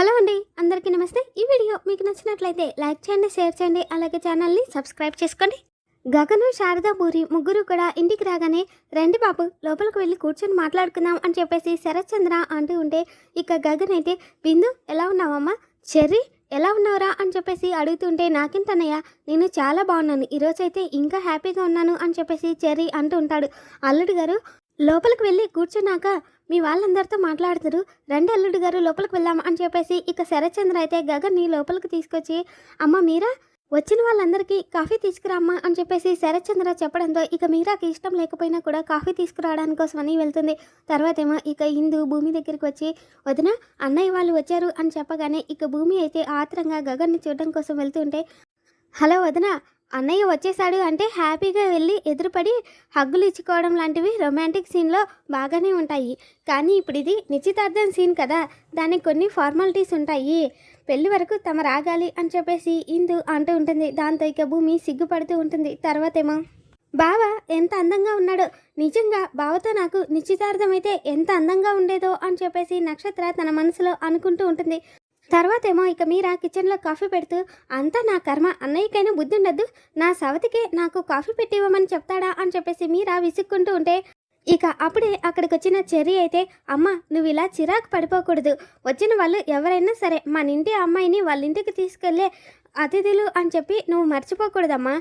Hello అండి అందరికీ నమస్తే. ఈ వీడియో మీకు నచ్చినట్లయితే లైక్ చేయండి షేర్ చేయండి అలాగే ఛానల్ని సబ్స్క్రైబ్ చేసుకోండి. గగను శారదా పూరి ముగ్గురు కూడా ఇంటికి రాగానే రండి బాబు లోపలికి వెళ్ళి కూర్చొని మాట్లాడుకుందాం అని చెప్పేసి శరత్ చంద్ర అంటూ ఉంటే ఇక గగన్ అయితే బిందు ఎలా ఉన్నావమ్మా? చెర్రీ ఎలా ఉన్నావురా? అని చెప్పేసి అడుగుతుంటే నాకేంటన్నయ్య నేను చాలా బాగున్నాను. ఈరోజు అయితే ఇంకా హ్యాపీగా ఉన్నాను అని చెప్పేసి చెర్రీ అంటూ ఉంటాడు. అల్లుడు గారు లోపలికి వెళ్ళి కూర్చున్నాక మీ వాళ్ళందరితో మాట్లాడుతారు. రండి అల్లుడు గారు లోపలికి వెళ్దాం అని చెప్పేసి ఇక శరత్చంద్ర అయితే గగన్ని లోపలికి తీసుకొచ్చి అమ్మ మీరా వచ్చిన వాళ్ళందరికీ కాఫీ తీసుకురామ్మా అని చెప్పేసి శరత్చంద్ర చెప్పడంతో ఇక మీరాకి ఇష్టం లేకపోయినా కూడా కాఫీ తీసుకురావడానికి కోసమని వెళ్తుంది. తర్వాత ఏమో ఇక ఇందు భూమి దగ్గరికి వచ్చి వదిన అన్నయ్య వాళ్ళు వచ్చారు అని చెప్పగానే ఇక భూమి అయితే ఆత్రంగా గగన్ని చూడడం కోసం వెళ్తుంటే హలో వదిన అన్నయ్య వచ్చేసాడు అంటే హ్యాపీగా వెళ్ళి ఎదురుపడి హగ్గులు ఇచ్చుకోవడం లాంటివి రొమాంటిక్ సీన్లో బాగానే ఉంటాయి. కానీ ఇప్పుడు ఇది నిశ్చితార్థం సీన్ కదా. దానికి కొన్ని ఫార్మాలిటీస్ ఉంటాయి. పెళ్ళి వరకు తమ రాగాలి అని చెప్పేసి ఇందు అంటూ ఉంటుంది. దాంతో ఇక భూమి సిగ్గుపడుతూ ఉంటుంది. తర్వాతేమో బావ ఎంత అందంగా ఉన్నాడో. నిజంగా బావతో నాకు నిశ్చితార్థం అయితే ఎంత అందంగా ఉండేదో అని చెప్పేసి నక్షత్ర తన మనసులో అనుకుంటూ ఉంటుంది. తర్వాత ఏమో ఇక మీరా కిచెన్లో కాఫీ పెడుతూ అంతా నా కర్మ అన్నయ్యకైనా బుద్ధి ఉండద్దు నా సవతికే నాకు కాఫీ పెట్టి ఇవ్వమని చెప్తాడా? అని చెప్పేసి మీరా విసుక్కుంటూ ఉంటే ఇక అప్పుడే అక్కడికి వచ్చిన చెర్రీ అయితే అమ్మ నువ్వు ఇలా చిరాకు పడిపోకూడదు. వచ్చిన వాళ్ళు ఎవరైనా సరే మన ఇంటి అమ్మాయిని వాళ్ళ ఇంటికి తీసుకెళ్ళే అతిథులు అని చెప్పి నువ్వు మర్చిపోకూడదమ్మా.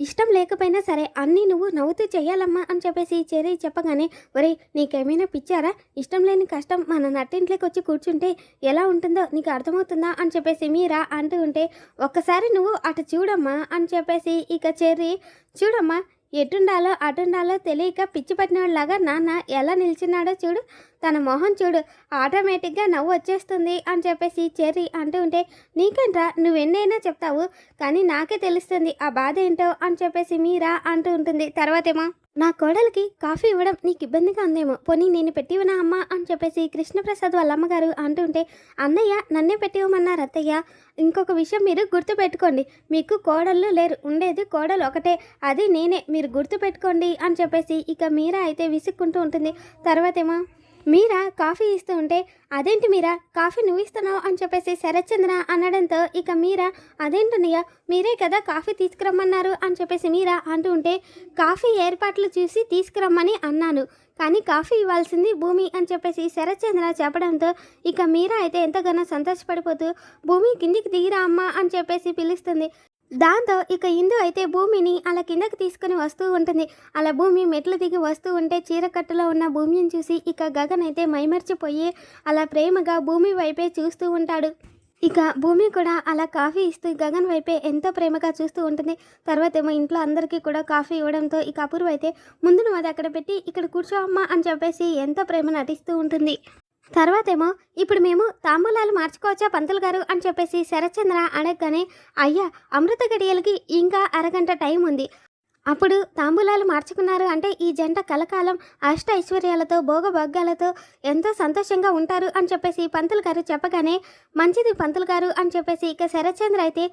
ఇష్టం లేకపోయినా సరే అన్నీ నువ్వు నవ్వుతూ చేయాలమ్మా అని చెప్పేసి చెర్రీ చెప్పగానే ఒరే నీకేమైనా పిచ్చారా? ఇష్టం లేని కష్టం మన నట్టింట్లోకి వచ్చి కూర్చుంటే ఎలా ఉంటుందో నీకు అర్థమవుతుందా? అని చెప్పేసి మీరా అంటూ ఉంటే ఒక్కసారి నువ్వు అటు చూడమ్మా అని చెప్పేసి ఇక చెర్రీ చూడమ్మా ఎటుండాలో అటుండాలో తెలియక పిచ్చి పట్టినవాళ్ళలాగా నాన్న ఎలా నిల్చున్నాడో చూడు. తన మొహం చూడు. ఆటోమేటిక్గా నవ్వు వచ్చేస్తుంది అని చెప్పేసి చెర్రీ అంటూ ఉంటే నీకంట్రా? నువ్వెన్నైనా చెప్తావు. కానీ నాకే తెలుస్తుంది. ఆ బాధ ఏంటో? అని చెప్పేసి మీరా అంటూ ఉంటుంది. తర్వాతేమో నా కోడలికి కాఫీ ఇవ్వడం నీకు ఇబ్బందిగా ఉందేమో. పోనీ నేను పెట్టివనా అమ్మా? అని చెప్పేసి కృష్ణప్రసాద్ వాళ్ళ అమ్మగారు అంటుంటే అన్నయ్య నన్నే పెట్టివ్వమన్నారు అత్తయ్య. ఇంకొక విషయం మీరు గుర్తుపెట్టుకోండి. మీకు కోడళ్ళు లేరు. ఉండేది కోడలు ఒకటే. అది నేనే. మీరు గుర్తుపెట్టుకోండి అని చెప్పేసి ఇక మీరా అయితే విసుక్కుంటూ ఉంటుంది. తర్వాతేమో మీరా కాఫీ ఇస్తూ ఉంటే అదేంటి మీరా? కాఫీ నువ్వు ఇస్తున్నావు అని చెప్పేసి శరత్చంద్ర అనడంతో ఇక మీరా అదేంటన్నయ్య మీరే కదా కాఫీ తీసుకురమ్మన్నారు అని చెప్పేసి మీరా అంటూ ఉంటే కాఫీ ఏర్పాట్లు చూసి తీసుకురమ్మని అన్నాను. కానీ కాఫీ ఇవ్వాల్సింది భూమి అని చెప్పేసి శరత్చంద్ర చెప్పడంతో ఇక మీరా అయితే ఎంతగానో సంతోషపడిపోతూ భూమి కిందికి దిగిరా అమ్మా అని చెప్పేసి పిలుస్తుంది. దాంతో ఇక ఇందు అయితే భూమిని అలా కిందకి తీసుకుని వస్తూ ఉంటుంది. అలా భూమి మెట్లు దిగి వస్తూ ఉంటే చీరకట్టులో ఉన్న భూమిని చూసి ఇక గగన్ అయితే మైమర్చిపోయి అలా ప్రేమగా భూమి వైపే చూస్తూ ఉంటాడు. ఇక భూమి కూడా అలా కాఫీ ఇస్తూ గగన్ వైపే ఎంతో ప్రేమగా చూస్తూ ఉంటుంది. తర్వాత ఏమో ఇంట్లో అందరికీ కూడా కాఫీ ఇవ్వడంతో ఇక అపూర్వ అయితే ముందు నువ్వు అది అక్కడ పెట్టి ఇక్కడ కూర్చోమ్మా అని చెప్పేసి ఎంతో ప్రేమ నటిస్తూ ఉంటుంది. తర్వాతేమో ఇప్పుడు మేము తాంబూలాలు మార్చుకోవచ్చా పంతులు గారు అని చెప్పేసి శరత్చంద్ర అడగగానే అయ్యా అమృత గడియలకి ఇంకా అరగంట టైం ఉంది. అప్పుడు తాంబూలాలు మార్చుకున్నారు అంటే ఈ జంట కలకాలం అష్ట ఐశ్వర్యాలతో భోగభోగాలతో ఎంతో సంతోషంగా ఉంటారు అని చెప్పేసి పంతులు గారు చెప్పగానే మంచిది పంతులు గారు అని చెప్పేసి ఇక శరత్చంద్ర అయితే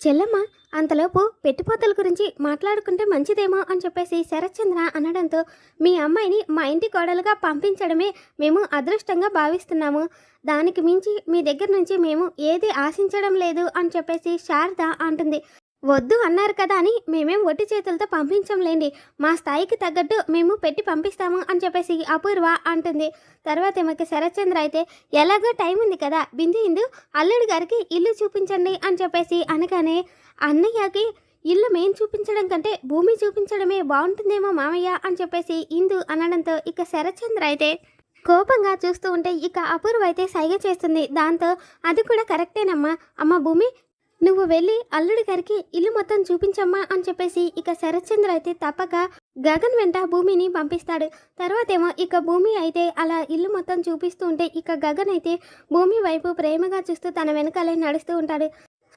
చెల్లమ్మ అంతలోపు పెట్టిపోతల గురించి మాట్లాడుకుంటే మంచిదేమో అని చెప్పేసి శరత్చంద్ర అనడంతో మీ అమ్మాయిని మా ఇంటి కోడలుగా పంపించడమే మేము అదృష్టంగా భావిస్తున్నాము. దానికి మించి మీ దగ్గర నుంచి మేము ఏది ఆశించడం లేదు అని చెప్పేసి శారద అంటుంది. వద్దు అన్నారు కదా అని మేమేం ఒట్టి చేతులతో పంపించంలేండి. మా స్థాయికి తగ్గట్టు మేము పెట్టి పంపిస్తాము అని చెప్పేసి అపూర్వ అంటుంది. తర్వాత ఏమకి శరత్చంద్ర అయితే ఎలాగో టైం ఉంది కదా బిందు ఇందు అల్లుడి గారికి ఇల్లు చూపించండి అని చెప్పేసి అనగానే అన్నయ్యకి ఇల్లు మేం చూపించడం కంటే భూమి చూపించడమే బాగుంటుందేమో మామయ్య అని చెప్పేసి ఇందు అనడంతో ఇక శరత్చంద్ర అయితే కోపంగా చూస్తూ ఉంటే ఇక అపూర్వ అయితే సైగ చేస్తుంది. దాంతో అది కూడా కరెక్టేనమ్మా అమ్మ భూమి నువ్వు వెళ్ళి అల్లుడి గారికి ఇల్లు మొత్తం చూపించమ్మా అని చెప్పేసి ఇక శరత్చంద్ర అయితే తప్పక గగన్ వెంట భూమిని పంపిస్తాడు. తర్వాతేమో ఇక భూమి అయితే అలా ఇల్లు మొత్తం చూపిస్తూ ఉంటే ఇక గగన్ అయితే భూమి వైపు ప్రేమగా చూస్తూ తన వెనకాలే నడుస్తూ ఉంటాడు.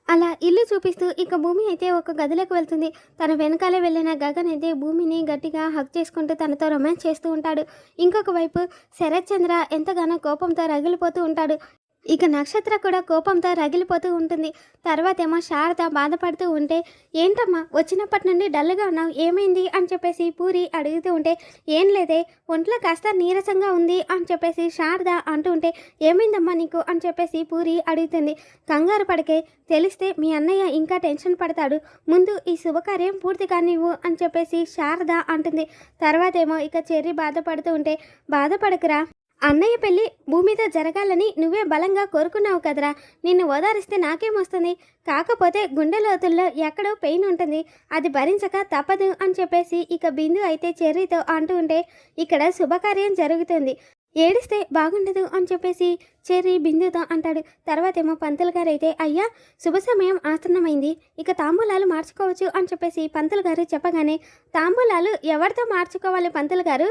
అలా ఇల్లు చూపిస్తూ ఇక భూమి అయితే ఒక గదిలోకి వెళ్తుంది. తన వెనకాలే వెళ్ళిన గగన్ అయితే భూమిని గట్టిగా హక్ చేసుకుంటూ తనతో రొమాన్స్ చేస్తూ ఉంటాడు. ఇంకొక వైపు శరత్ చంద్ర ఎంతగానో కోపంతో రగిలిపోతూ ఉంటాడు. ఇక నక్షత్ర కూడా కోపంతో రగిలిపోతూ ఉంటుంది. తర్వాత ఏమో శారద బాధపడుతూ ఉంటే ఏంటమ్మా వచ్చినప్పటి నుండి డల్గా ఉన్నావు ఏమైంది? అని చెప్పేసి పూరి అడుగుతూ ఉంటే ఏం లేదే ఒంట్లో కాస్త నీరసంగా ఉంది అని చెప్పేసి శారద అంటూ ఉంటే ఏమైందమ్మా నీకు? అని చెప్పేసి పూరి అడుగుతుంది. కంగారు పడకే తెలిస్తే మీ అన్నయ్య ఇంకా టెన్షన్ పడతాడు. ముందు ఈ శుభకార్యం పూర్తి కానివ్వు అని చెప్పేసి శారద అంటుంది. తర్వాత ఏమో ఇక చెర్రి బాధపడుతూ ఉంటే బాధపడకురా అన్నయ్య పెళ్ళి భూమి మీద జరగాలని నువ్వే బలంగా కోరుకున్నావు కదరా. నిన్ను ఓదారిస్తే నాకేమొస్తుంది కాకపోతే గుండె లోతుల్లో ఎక్కడో పెయిన్ ఉంటుంది. అది భరించక తప్పదు అని చెప్పేసి ఇక బిందు అయితే చెర్రీతో అంటూ ఉంటే ఇక్కడ శుభకార్యం జరుగుతుంది. ఏడిస్తే బాగుండదు అని చెప్పేసి చెర్రీ బిందుతో అంటాడు. తర్వాత ఏమో పంతులు గారు అయితే అయ్యా శుభ సమయం ఆసన్నమైంది. ఇక తాంబూలాలు మార్చుకోవచ్చు అని చెప్పేసి పంతులు గారు చెప్పగానే తాంబూలాలు ఎవరితో మార్చుకోవాలి పంతులు గారు?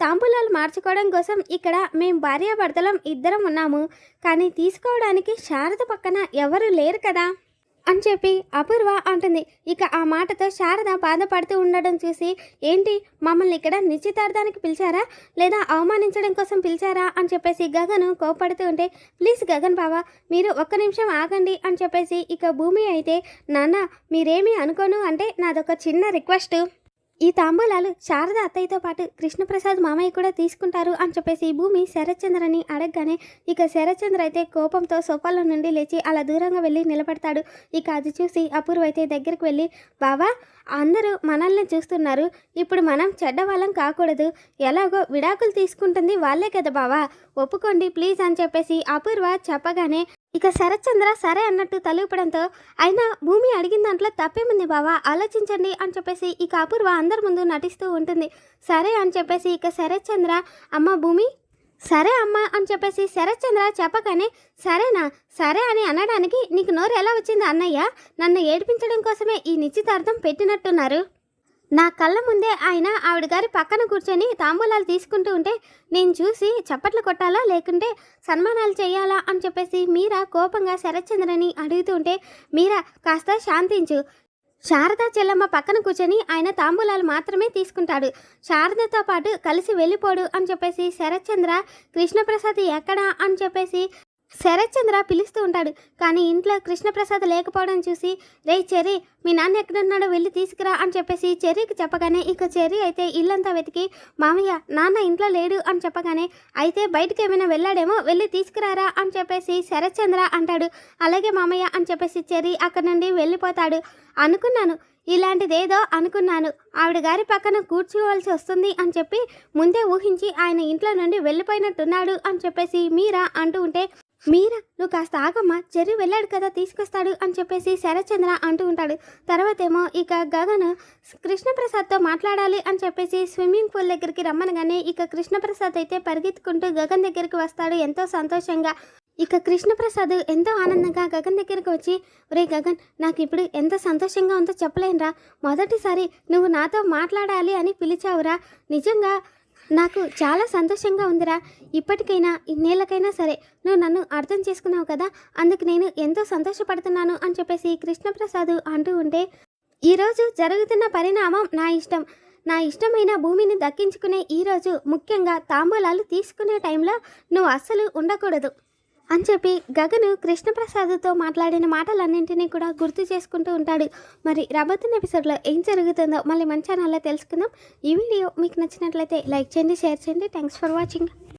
తాంబూలాలు మార్చుకోవడం కోసం ఇక్కడ మేము భార్యాభర్తలం ఇద్దరం ఉన్నాము. కానీ తీసుకోవడానికి శారద పక్కన ఎవరు లేరు కదా? అని చెప్పి అపూర్వ అంటుంది. ఇక ఆ మాటతో శారద బాధపడుతూ ఉండడం చూసి ఏంటి మమ్మల్ని ఇక్కడ నిశ్చితార్థానికి పిలిచారా? లేదా అవమానించడం కోసం పిలిచారా? అని చెప్పేసి గగన్ కోపడుతూ ఉంటే ప్లీజ్ గగన్ బావా మీరు ఒక్క నిమిషం ఆగండి. అని చెప్పేసి ఇక భూమి అయితే నాన్న మీరేమీ అనుకోను అంటే నాదొక చిన్న రిక్వెస్ట్. ఈ తాంబూలాలు శారద అత్తయ్యతో పాటు కృష్ణప్రసాద్ మామయ్య కూడా తీసుకుంటారు అని చెప్పేసి భూమి శరత్చంద్రని అడగగానే ఇక శరత్చంద్ర అయితే కోపంతో సోఫాలో నుండి లేచి అలా దూరంగా వెళ్ళి నిలబడతాడు. ఇక అది చూసి అపూర్వ అయితే దగ్గరికి వెళ్ళి బావా అందరూ మనల్ని చూస్తున్నారు. ఇప్పుడు మనం చెడ్డవాళ్ళం కాకూడదు. ఎలాగో విడాకులు తీసుకుంటుంది వాళ్ళే కదా బావా. ఒప్పుకోండి ప్లీజ్ అని చెప్పేసి అపూర్వ చెప్పగానే ఇక శరత్చంద్ర సరే అన్నట్టు తలూపడంతో అయినా భూమి అడిగిన దాంట్లో తప్పేముంది బావా? ఆలోచించండి అని చెప్పేసి ఇక అపూర్వ అందరి ముందు నటిస్తూ ఉంటుంది. సరే అని చెప్పేసి ఇక శరత్చంద్ర అమ్మ భూమి సరే అమ్మ అని చెప్పేసి శరత్చంద్ర చెప్పగానే సరేనా సరే అని అనడానికి నీకు నోరు ఎలా వచ్చింది అన్నయ్య? నన్ను ఏడిపించడం కోసమే ఈ నిశ్చితార్థం పెట్టినట్టున్నారు. నా కళ్ళ ముందే ఆయన ఆవిడ గారి పక్కన కూర్చొని తాంబూలాలు తీసుకుంటూ ఉంటే నేను చూసి చప్పట్లు కొట్టాలా? లేకుంటే సన్మానాలు చేయాలా? అని చెప్పేసి మీరా కోపంగా శరత్చంద్రని అడుగుతూ ఉంటే మీరా కాస్త శాంతించు. శారద చెల్లమ్మ పక్కన కూర్చొని ఆయన తాంబూలాలు మాత్రమే తీసుకుంటాడు. శారదతో పాటు కలిసి వెళ్ళిపోడు అని చెప్పేసి శరత్చంద్ర కృష్ణప్రసాద్ ఎక్కడా? అని చెప్పేసి శరత్చంద్ర పిలుస్తూ ఉంటాడు. కానీ ఇంట్లో కృష్ణప్రసాద్ లేకపోవడం చూసి రే చెర్రీ మీ నాన్న ఎక్కడున్నాడో వెళ్ళి తీసుకురా అని చెప్పేసి చెర్రీకి చెప్పగానే ఇక చెర్రీ అయితే ఇల్లంతా వెతికి మామయ్య నాన్న ఇంట్లో లేడు అని చెప్పగానే అయితే బయటికి ఏమైనా వెళ్ళాడేమో వెళ్ళి తీసుకురారా అని చెప్పేసి శరత్చంద్ర అంటాడు. అలాగే మామయ్య అని చెప్పేసి చెర్రీ అక్కడ నుండి వెళ్ళిపోతాడు. అనుకున్నాను ఇలాంటిదేదో అనుకున్నాను. ఆవిడ గారి పక్కన కూర్చోవలసి వస్తుంది అని చెప్పి ముందే ఊహించి ఆయన ఇంట్లో నుండి వెళ్ళిపోయినట్టున్నాడు అని చెప్పేసి మీరా అంటూ ఉంటే మీరా నువ్వు కాస్త ఆగమ్మా. చెర్రి వెళ్ళాడు కదా తీసుకొస్తాడు అని చెప్పేసి శరత్చంద్ర అంటూ ఉంటాడు. తర్వాత ఏమో ఇక గగన్ కృష్ణప్రసాద్తో మాట్లాడాలి అని చెప్పేసి స్విమ్మింగ్ పూల్ దగ్గరికి రమ్మనగానే ఇక కృష్ణప్రసాద్ అయితే పరిగెత్తుకుంటూ గగన్ దగ్గరికి వస్తాడు ఎంతో సంతోషంగా. ఇక కృష్ణప్రసాద్ ఎంతో ఆనందంగా గగన్ దగ్గరికి వచ్చి ఒరే గగన్ నాకు ఇప్పుడు ఎంత సంతోషంగా ఉందో చెప్పలేనురా. మొదటిసారి నువ్వు నాతో మాట్లాడాలి అని పిలిచావురా. నిజంగా నాకు చాలా సంతోషంగా ఉందిరా. ఇప్పటికైనా ఇన్నేళ్ళకైనా సరే నువ్వు నన్ను అర్థం చేసుకున్నావు కదా? అందుకు నేను ఎంతో సంతోషపడుతున్నాను అని చెప్పేసి కృష్ణప్రసాద్ అంటూ ఉంటే ఈరోజు జరుగుతున్న పరిణామం నా ఇష్టం. నా ఇష్టమైన భూమిని దక్కించుకునే ఈరోజు ముఖ్యంగా తాంబూలాలు తీసుకునే టైంలో నువ్వు అస్సలు ఉండకూడదు. అని చెప్పి గగను కృష్ణప్రసాద్తో మాట్లాడిన మాటలన్నింటినీ కూడా గుర్తు చేసుకుంటూ ఉంటాడు. మరి రాబోతున్న ఎపిసోడ్లో ఏం జరుగుతుందో మళ్ళీ మన ఛానల్లో తెలుసుకుందాం. ఈ వీడియో మీకు నచ్చినట్లయితే లైక్ చేయండి షేర్ చేయండి. Thanks for watching